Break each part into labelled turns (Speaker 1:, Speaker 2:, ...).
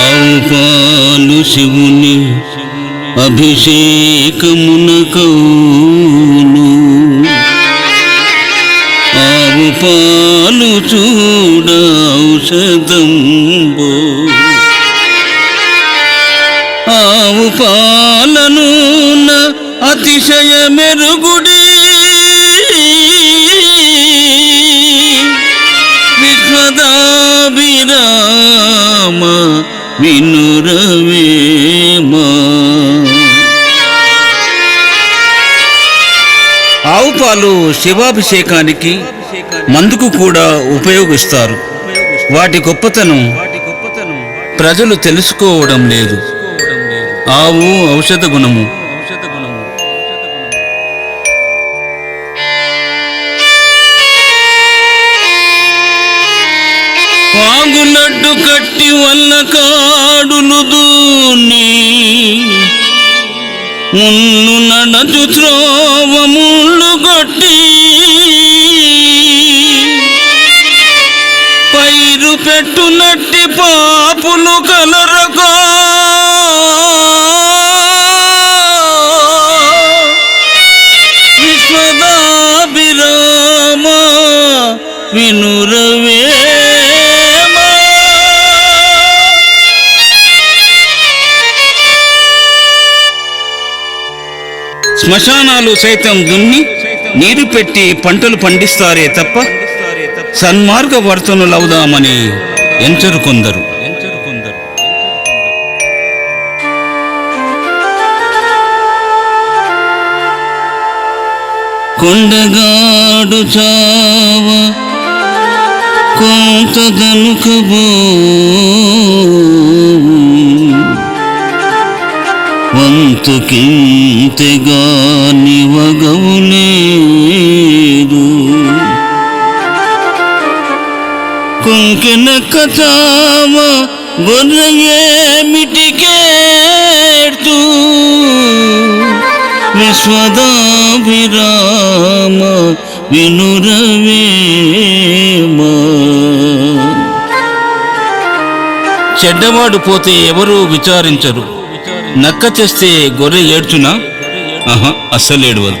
Speaker 1: ఆవు పాలు శివుని అభిషేకమునకౌను ఆవు పాలు చూడ ఔషధంబో. ఆవు పాలను అతిశయమెరు వినురవేమా? ఆవు పాలు శివాభిషేకానికి మందుకు కూడా ఉపయోగిస్తారు. వాటి గొప్పతనం ప్రజలు తెలుసుకోవడం లేదు. ఆవు ఔషధ గుణము వాగులడ్డు వల్ల కాడులు దూని ముళ్ళు నడచు త్రోవముళ్ళు కొట్టి పైరు పెట్టునట్టి పాపులు శ్మశానాలు సైతం దున్ని నీరు పెట్టి పంటలు పండిస్తారే తప్ప సన్మార్గ వర్తనులవుదామని ఎంచరు కొందరు. కొండగాడు చావ కొంత వంతుకింతగా నివగవులేదు కుంకిన చావ గొర్రెయేమిటికేర్తూ విశ్వదాభిరామ వినురవేమా. చెడ్డవాడు పోతే ఎవరూ విచారించరు. నక్క చేస్తే గొర్రె ఏడ్చునా? ఆహా అస్సలేడువదు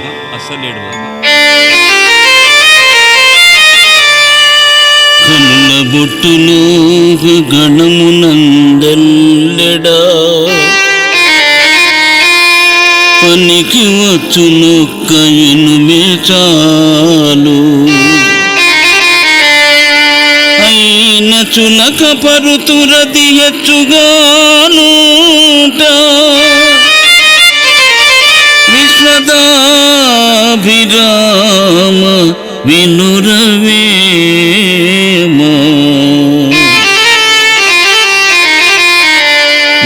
Speaker 1: కనుల బొట్టులో గణమునందెల్లెడా? పనికి వచ్చునొక్క ఎనుమే చాలు. చునక చులక పరుతురది హెచ్చుగానుట విశ్వదాభిరామ వినురవేమా.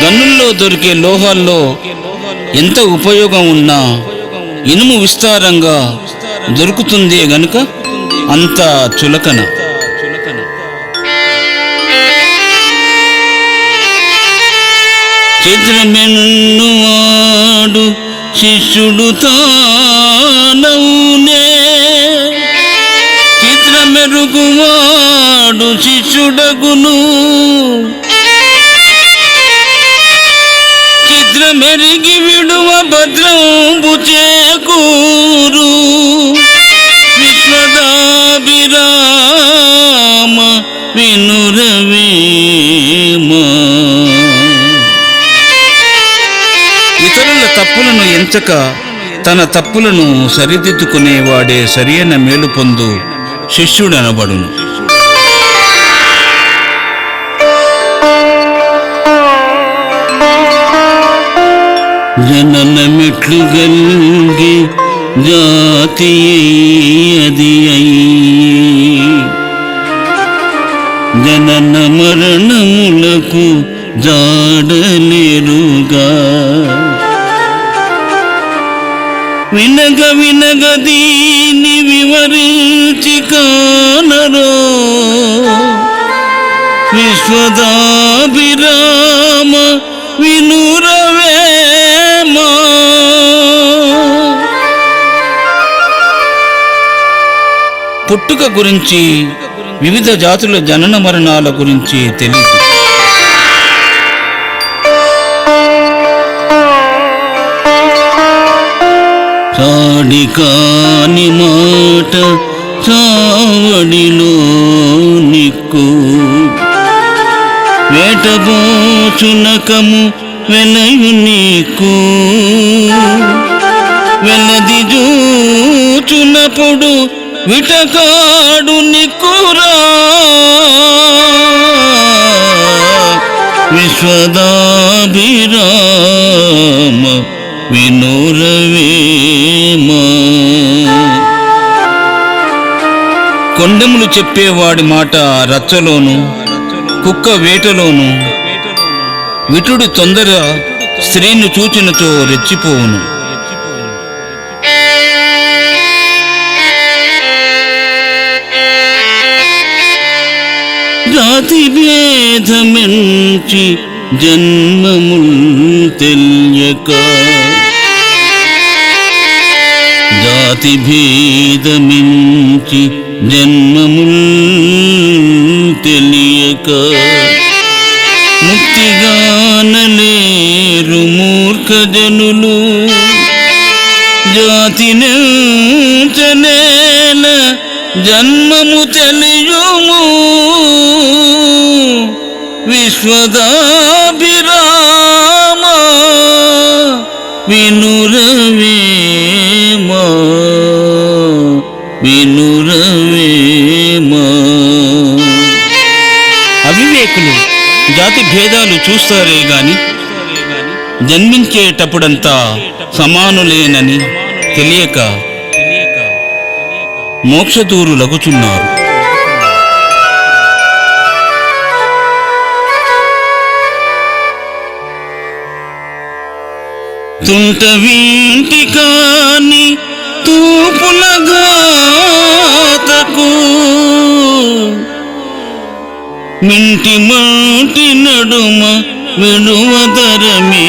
Speaker 1: గన్నుల్లో దొరికే లోహాల్లో ఎంత ఉపయోగం ఉన్నా ఇనుము విస్తారంగా దొరుకుతుంది గనుక అంత చులకన. చిత్రమెన్నువాడు శిష్యుడు తానవునే చిత్రమెరుగువాడు శిష్యుడగును. చిత్రమెరిగి విడువ భద్రంబు చేకూరు. విశ్వదాభిరామ వినురవేమా. తప్పులను తన తప్పులను సరిదిద్దుకునేవాడే సరియైన మేలు పొందు శిష్యుడనబడును. జనన మెట్లు గల్గి జాతి అది అయి. జనన మరణములకు జాడలేరుగా. వినగ వినగ దీని వివరించి కానరో. విశ్వదాభిరామ వినురవేమా. పుట్టుక గురించి వివిధ జాతుల జనన మరణాల గురించి తెలియదు. తాడి కాని మాట చావడిలో నిక్కు వేటబోచునకము వెలయు నీకు. వెలది చూచునప్పుడు విటకాడు నిక్కురా. విశ్వదాభిరామ వినురవేమా. కొండములు చెప్పేవాడి మాట రచ్చలోను కుక్క వేటలోను. విటుడు తొందర స్త్రీని చూచినతో రెచ్చిపోవును. జాతి భేదమించి జన్మముల్ తెలియక జాతి భేదమించి జన్మముల్ తెలియక ముక్తిగానలేరు మూర్ఖ జనులు జాతి నేల జన్మము తెలియము. విశ్వదాభిరామ వినురవేమ వినురవేమ. అవివేకులు జాతి భేదాలు చూస్తారే గాని జన్మించేటప్పుడంతా సమానులేనని తెలియక మోక్షదూరులగుచున్నారు తుంట వింటి కాని తూపుల ఘాతకు మింటి మాటి నడుమ విడువదరమే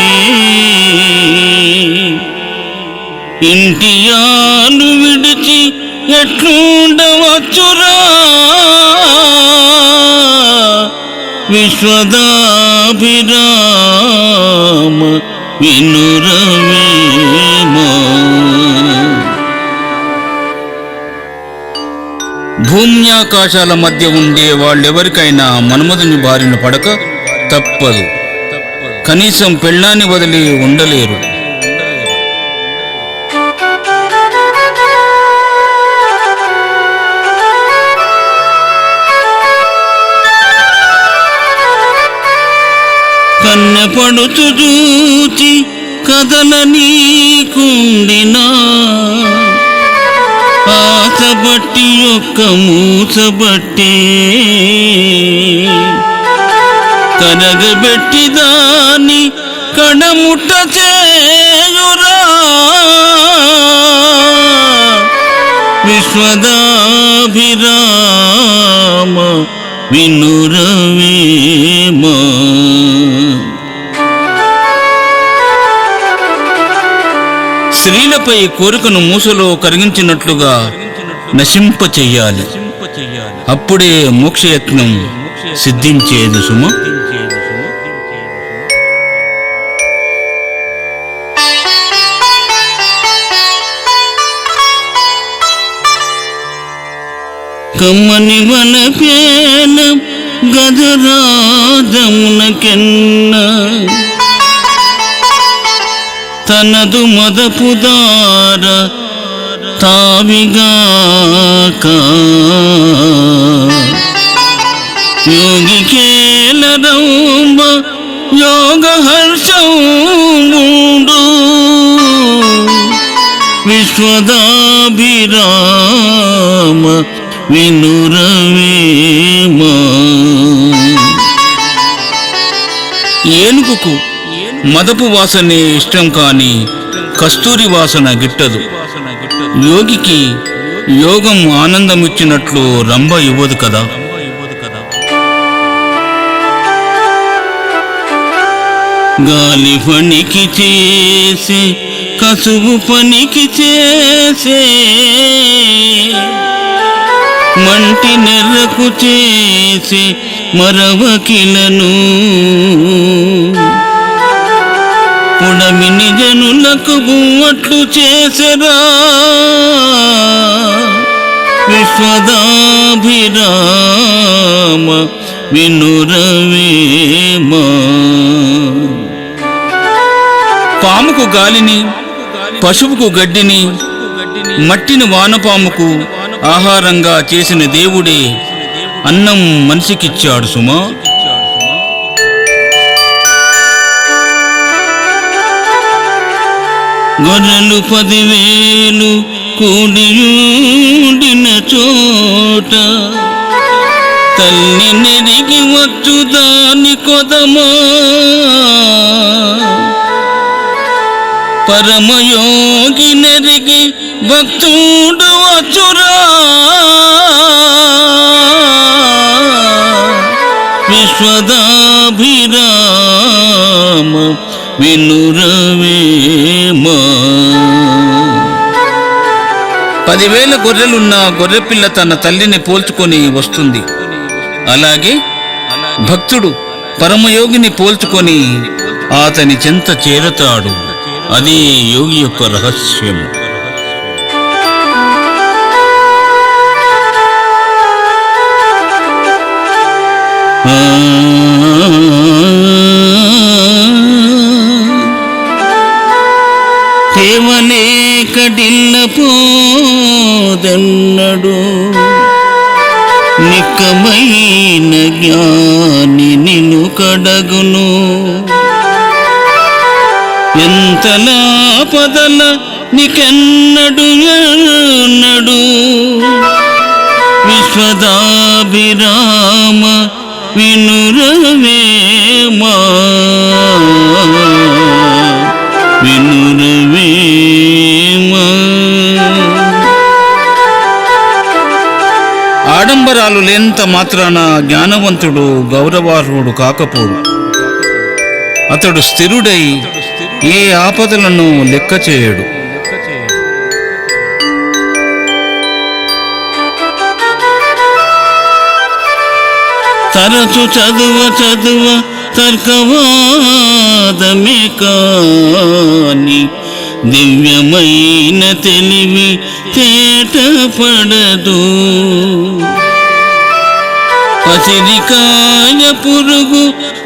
Speaker 1: ఇంటియాలు విడిచి ఎట్లుండవచ్చురా? విశ్వదాభిరామ భూమ్యాకాశాల మధ్య ఉండే వాళ్ళెవరికైనా మన్మధుని బారిన పడక తప్పదు. కనీసం పెళ్ళాన్ని వదిలి ఉండలేరు. కన్నెపడుచు పడుతు కదల నీకుండినా? ఆశబట్టి ఒక్క మూసబట్టే కనగబెట్టి దాని కడముట్ట చేయురా. విశ్వదాభిరామ వినురవేమా స్త్రీలపై కోరికను మూసలో కరిగించినట్లుగా నశింప చెయ్యాలి. అప్పుడే మోక్షయత్నం సిద్ధించేది సుమ. కమ్మని వల పేన గదరాజమునకెన్నా తనదు మదపుదార తావిగాక యోగికేల రౌంబ యోగ హర్షం మూడు విశ్వదాభిరామ వినురవేమా మదపు వాసనే ఇష్టం కాని కస్తూరి వాసన గిట్టదు. యోగికి యోగం ఆనందమిచ్చినట్లు రంభ ఇవ్వదు కదా? గాలి పనికి చేసే కసువు పనికి చేసే మంటి నెర్రకు చేసి మరవకిలను పుడమిని జనులకు బువ్వట్లు చేసరా విశ్వదాభిరామ వినురవేమా. పాముకు గాలిని పశువుకు గడ్డిని మట్టిని వానపాముకు ఆహారంగా చేసిన దేవుడే అన్నం మనిషికిచ్చాడు సుమా. గొర్రెలు పదివేలు కూడియుండిన చోట. తల్లి నెరిగి వచ్చు దాని కొదమా. పరమయోగి నెరిగి భక్తుడు వచ్చురా. విశ్వదాభిరామ వినురవేమ పదివేల గొర్రెలున్న గొర్రెపిల్ల తన తల్లిని పోల్చుకొని వస్తుంది. అలాగే భక్తుడు పరమయోగిని పోల్చుకొని అతని చెంత చేరతాడు. అది యోగి యొక్క రహస్యం. కేవలం కడిల్ల పోదన్నడు నిక్కమైన జ్ఞాని నిను కడగును. ఎంతలా పదల నికెన్నడు ఎన్నడు విశ్వదాభిరామ వినురవేమా వినురవేమా అక్షరాలు లేంత మాత్రాన జ్ఞానవంతుడు గౌరవార్హుడు కాకపోడు. అతడు స్థిరుడై ఏ ఆపదలను లెక్క చేయడు. తరచు చదువ చదువ తర్కవాదమే కాని దివ్యమైన తెలివి తేట పడదు పసిరికాయ పురుగు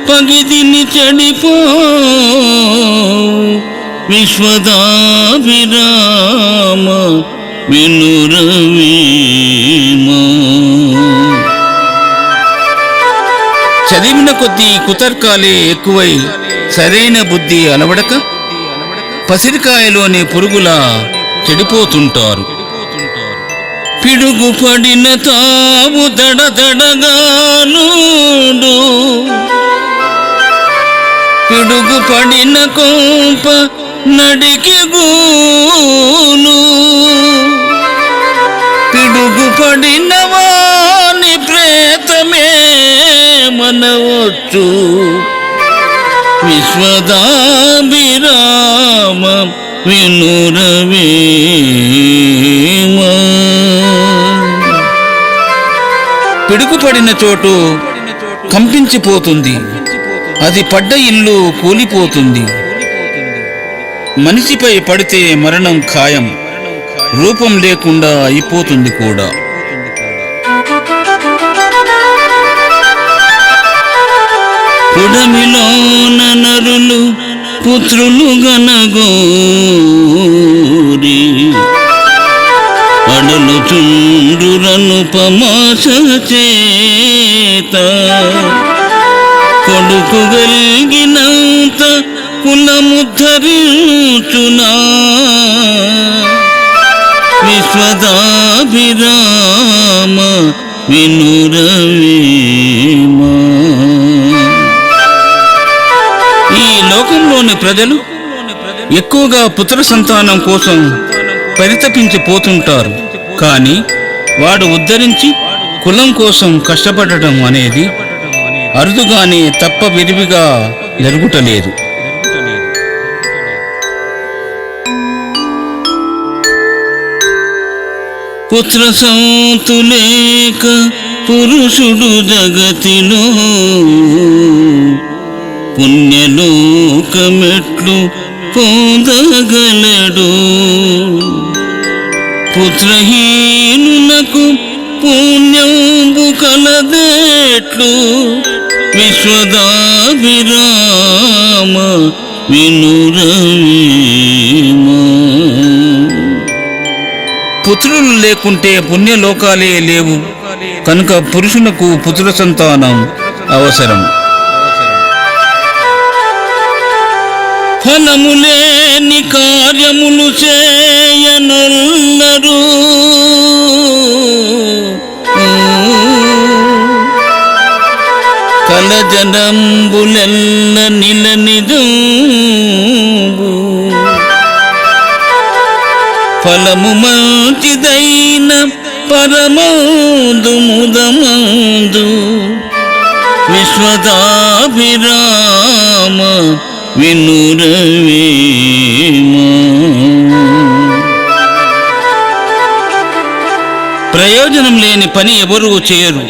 Speaker 1: పగిదిని చెడిపో విశ్వదాభిరామ వినురవీమ చదివిన కొద్దీ కుతర్కాలే ఎక్కువై సరైన బుద్ధి అలవడక పసిరికాయలోని పురుగులా చెడిపోతుంటారు. పిడుగుపడిన తావు దడ దడగానుడు పిడుగు కొంప నడికి గూను. పిడుగు పడిన వాని ప్రేతమే మనవచ్చు. విశ్వదాభిరామం వినురవేమా. పిడుగుపడిన చోటు కంపించిపోతుంది. అది పడ్డ ఇల్లు కూలిపోతుంది. మనిషిపై పడితే మరణం ఖాయం. రూపం లేకుండా అయిపోతుంది కూడా. పుడమిలోన నరులు పుత్రులు గనగోరి అడలు చుండురను పమాస చేత. కొడుకు గలిగినంత కులముద్ధరించునా విశ్వదాభిరామ వినురవేమా. ఈ లోకంలోని ప్రజలు ఎక్కువగా పుత్ర సంతానం కోసం పరితపించిపోతుంటారు. కానీ వాడు ఉద్ధరించి కులం కోసం కష్టపడటం అనేది అరుదుగానే తప్ప విరివిగా జరుగుటలేదు. పుత్ర సంతులేక పురుషుడు జగతిలో పుణ్యలోకమెట్లు పొందగలడు. పుత్రహీనులకు పుణ్యంబు కలదేట్లు విశ్వదాభిరామ వినురవీమా. పుత్రులు లేకుంటే పుణ్యలోకాలే లేవు. కనుక పురుషునకు పుత్ర సంతానం అవసరం. ఫలములేని కార్యములు చేయనున్నరు. కలజనంబులెల్ల నిల ఫలము మంచిదైన పరమందు ముదమందు విశ్వదాభిరామ వినురవేమా. ప్రయోజనం లేని పని ఎవరూ చేయరు.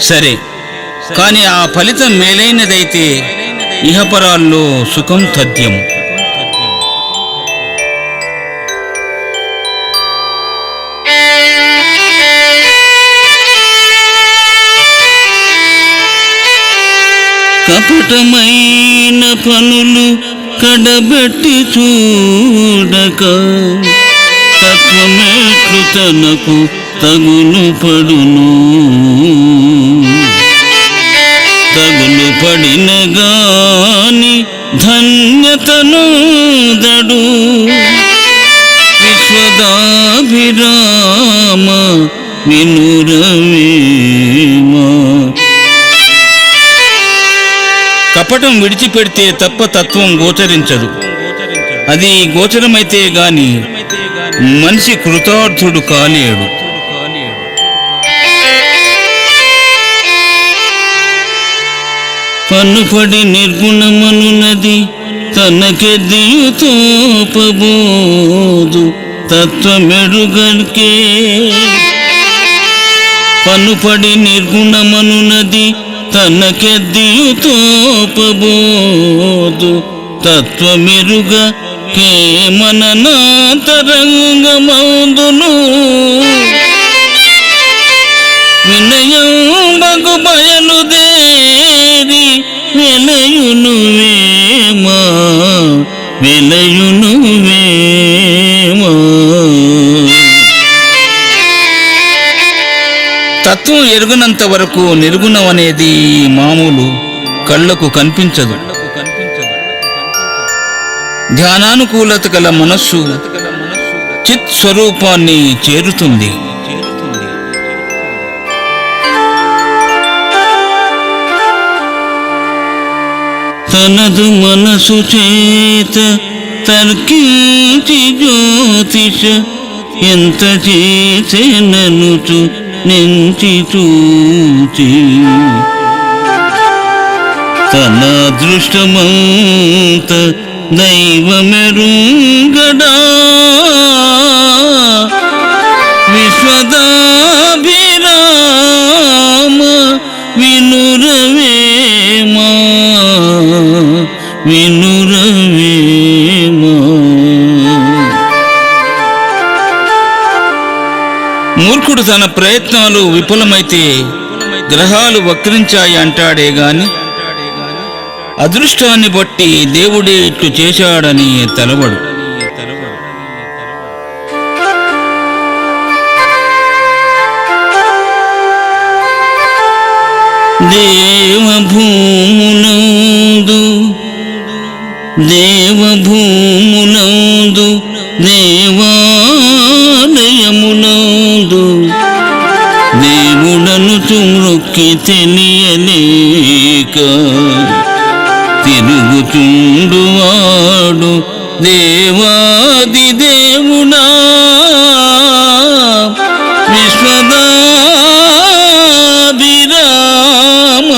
Speaker 1: సరే కానీ ఆ ఫలితం మేలైనదైతే ఇహపరాల్లో సుఖం తథ్యం కపటమైన పనులు కడబెట్టి చూడక తత్వమేట్లు తనకు తగులు పడును. తగులు పడిన గాని ధన్యతను దడు. విశ్వదాభిరామ వినురవీమా చెప్పటం విడిచిపెడితే తప్ప తత్వం గోచరించదు. అది గోచరమైతే గాని మనిషి కృతార్థుడు కాలేడు. పన్నుపడి నిర్గుణమనున్నది తనకెదియుతోపబోదు తత్వమెరుగనికే పన్నుపడి నిర్గుణమనున్నది తనకెద్దియుతోపబోదు తత్వమెరుగ కేమననాతరంగమందును. వినయం బగు బయలుదేరి వెలయును వేమా వెలయును వేమా. తత్వం ఎరుగునంత వరకు నిర్గుణం అనేది మామూలు కళ్ళకు కనిపించదు. ధ్యానానుకూలత గల మనస్సు చిత్ స్వరూపాన్ని చేరుతుంది. తనదు మనసు చేత తర్కించి జ్యోతిష ఎంత చేసేననుచు నించి చూచి తన దృష్టమంత దైవమెరుంగడా. విశ్వదాభిరామ వినురవేమా వినురవేమా మూర్ఖుడు తన ప్రయత్నాలు విఫలమైతే గ్రహాలు వక్రించాయి అంటాడే గాని అదృష్టాన్ని బట్టి దేవుడే ఇట్లు చేశాడని తలవడు. దేవభూమునందు దేవభూమునందు దేవాలయమునందు దేవుడను తుమ్రొక్కి తెలియలేక తిరుగుతుండువాడు దేవాది దేవుడా. విశ్వదాభిరామ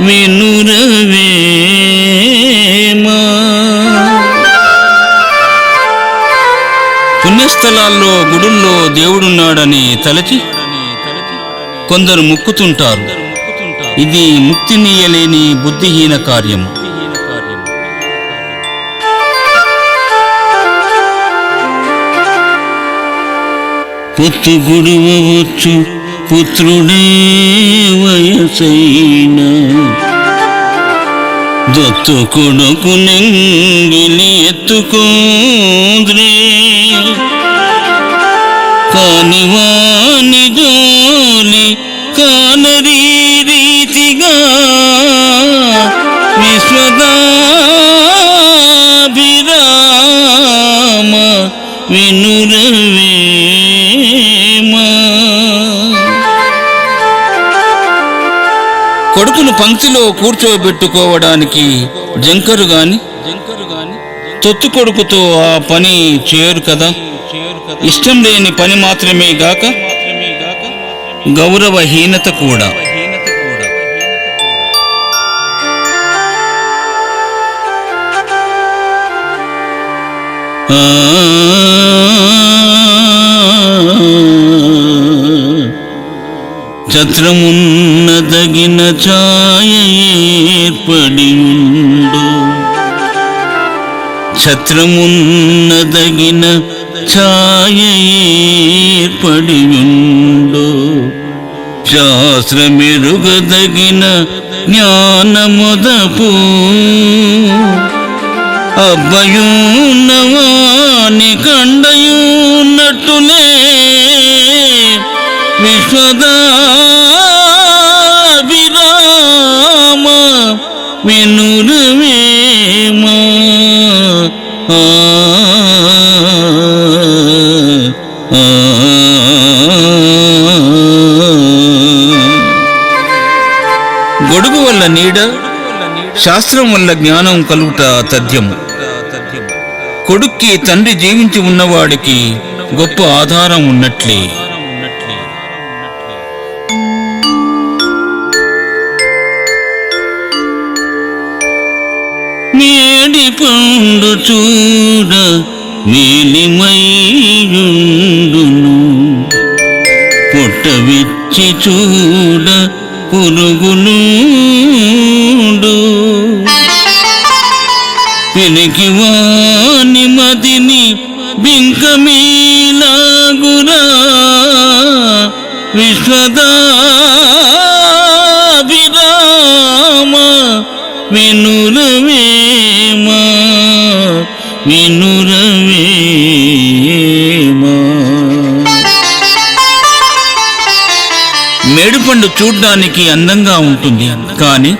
Speaker 1: వినురా స్థలాల్లో గుడుల్లో దేవుడున్నాడని తలచి కొందరు ముక్కుతుంటారు. ఇది ముక్తినీయలేని బుద్ధిహీన కార్యము పుత్తుగుడువచ్చు పుత్రుడే వయసైన. దత్తు కొడుకు నెంగిలి ఎత్తుకోద్రే కాని వాని జోలి కానరీ రీతిగా విశ్వదాభిరామ వినురవేమా. కొడుకును పంక్తిలో కూర్చోబెట్టుకోవడానికి జంకరు గాని తొత్తు కొడుకుతో ఆ పని చేయరు కదా. ఇష్టం లేని పని మాత్రమే గాక గౌరవహీనత కూడా. ఆ ఛత్రమున్నదగిన ఛాయ ఏర్పడి ఉండు ఛత్రమున్నదగిన ఛాయ ఏర్పడి ఉండు శాస్త్రమెరుగదగిన జ్ఞానముదపు అబ్బయున్నవాని కండయున్నట్టులే విశ్వదాభిరామ వినురవేమా ఆ, ఆ, గొడుగు వల్ల నీడ శాస్త్రం వల్ల జ్ఞానం కలుగుట తథ్యము కొడుక్కి తండ్రి జీవించి ఉన్నవాడికి గొప్ప ఆధారం ఉన్నట్లే. నేడి పండు చూడ నీలిమై పొట్ట విచ్చి చూడ పురుగులుండు పినికి వాని మదిని బింకమీలాగురా విశ్వదాభిరామ వినురవేమా వినుర పండు చూడ్డానికి అందంగా ఉంటుంది. కానీ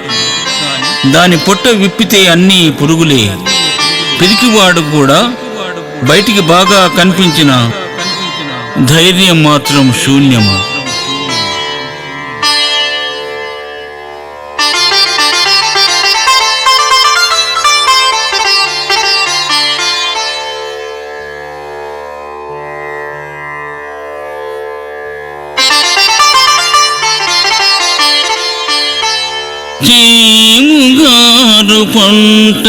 Speaker 1: దాని పొట్ట విప్పితే అన్ని పురుగులే. పిరికివాడు కూడా బయటికి బాగా కనిపించిన ధైర్యం మాత్రం శూన్యము. వంట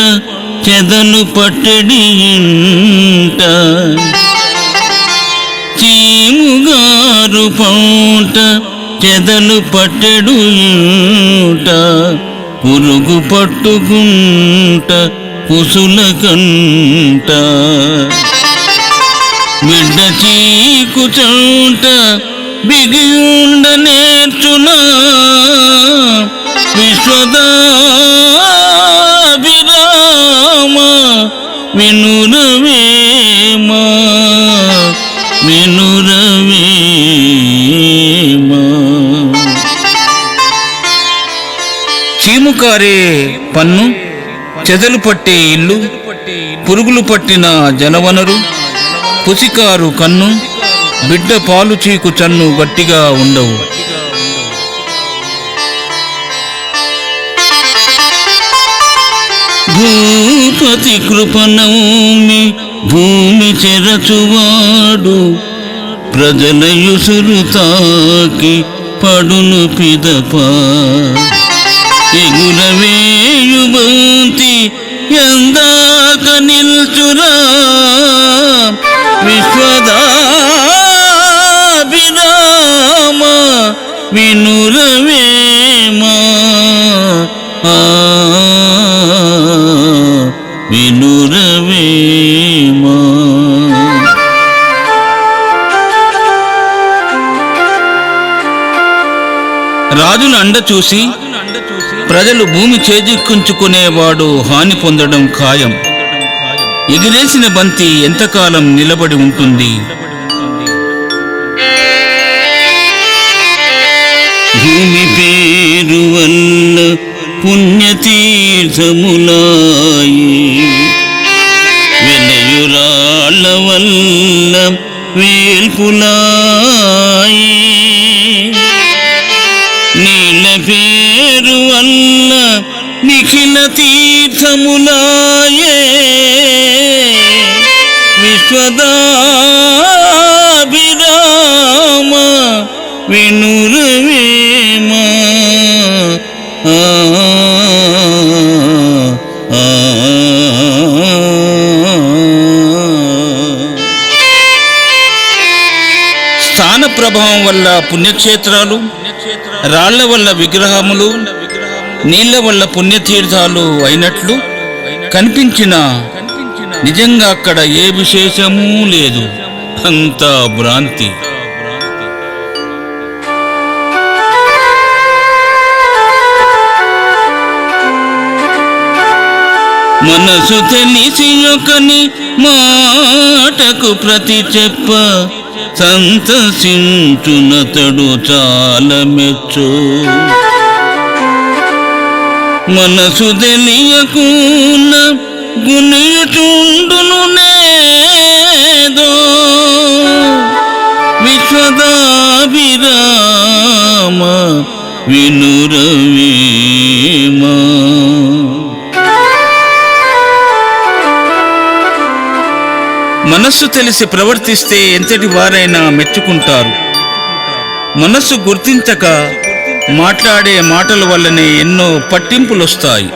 Speaker 1: చెదలు పట్టడి ఇంట చీముగారు పంట చెదలు పట్టడు ఇంట పురుగు పట్టుకుంట కుసుల కంట. బిడ్డ చీకు చోట బిగియుండ నేర్చునా. విశ్వదా వినురవేమా వినురవేమా చీముకారే పన్ను చెదలు పట్టే ఇల్లు పురుగులు పట్టిన జనవనరు పుసికారు కన్ను బిడ్డ పాలు చీకు చన్ను గట్టిగా ఉండవు. భూపతి కృపనౌమి భూమి చెరచువాడు ప్రజల యుసురు పడును పిదప. ఎగురవేయుబంతి ఎందాక నిల్చురా. విశ్వదాభిరామ వినురవేమా. ఆ రాజుల అండ చూసి ప్రజలు భూమి చేజిక్కుంచుకునేవాడు హాని పొందడం ఖాయం. ఎగిరేసిన బంతి ఎంతకాలం నిలబడి ఉంటుంది? భూమి పేరు వల్ల పుణ్యతీర్థములాయి. തിരുരാളവല്ല വേൽപുലായി. നീലപേരുവല്ല നിഖില തീർത്ഥമുലായ വിശ്വദാഭിരാമ വിണുരുവേമ ആ ప్రభావం వల్ల పుణ్యక్షేత్రాలు రాళ్ళ వల్ల విగ్రహములు నీళ్ళ వల్ల పుణ్యతీర్థాలు అయినట్లు కనిపించిన నిజంగా అక్కడ ఏ విశేషమూ లేదు. అంతా భ్రాంతి. మనసు తెలిసి ఒకని మాటకు ప్రతి చెప్ప సంతసించునతడు చాలా మెచ్చు మనసు తెలియకున్న గుణయుచుండును నేదో. విశ్వదాభిరామ వినురవీమా. మనస్సు తెలిసి ప్రవర్తిస్తే ఎంతటి వారైనా మెచ్చుకుంటారు. మనస్సు గుర్తించక మాట్లాడే మాటల వల్లనే ఎన్నో పట్టింపులొస్తాయి.